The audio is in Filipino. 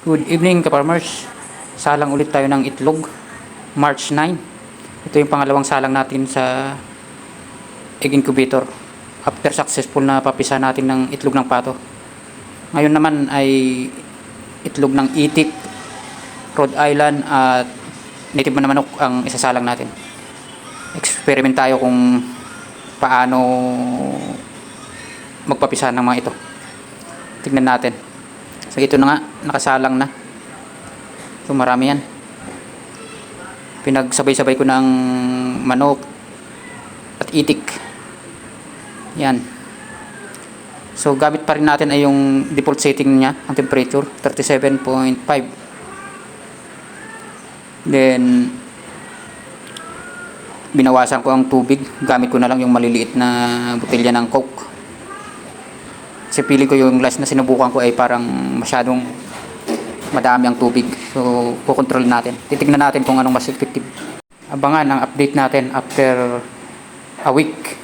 Good evening ka-farmers. Salang ulit tayo ng itlog. March 9. Ito yung pangalawang salang natin sa egg incubator. After successful na papisa natin ng itlog ng pato. Ngayon naman ay itlog ng itik, Rhode Island at native na manok ang isasalang natin. Experiment tayo kung paano magpapisa ng mga ito. Tignan natin. So ito na nga, nakasalang na. So marami yan. Pinagsabay-sabay ko ng manok at itik. Yan. So gamit pa rin natin ay yung default setting niya, ang temperature, 37.5. Then binawasan ko ang tubig, gamit ko na lang yung maliliit na botelya ng Coke. Kasi pili ko yung last na sinubukan ko ay parang masyadong madami ang tubig. So, kukontrol natin. Titignan natin kung anong mas effective. Abangan ang update natin after a week.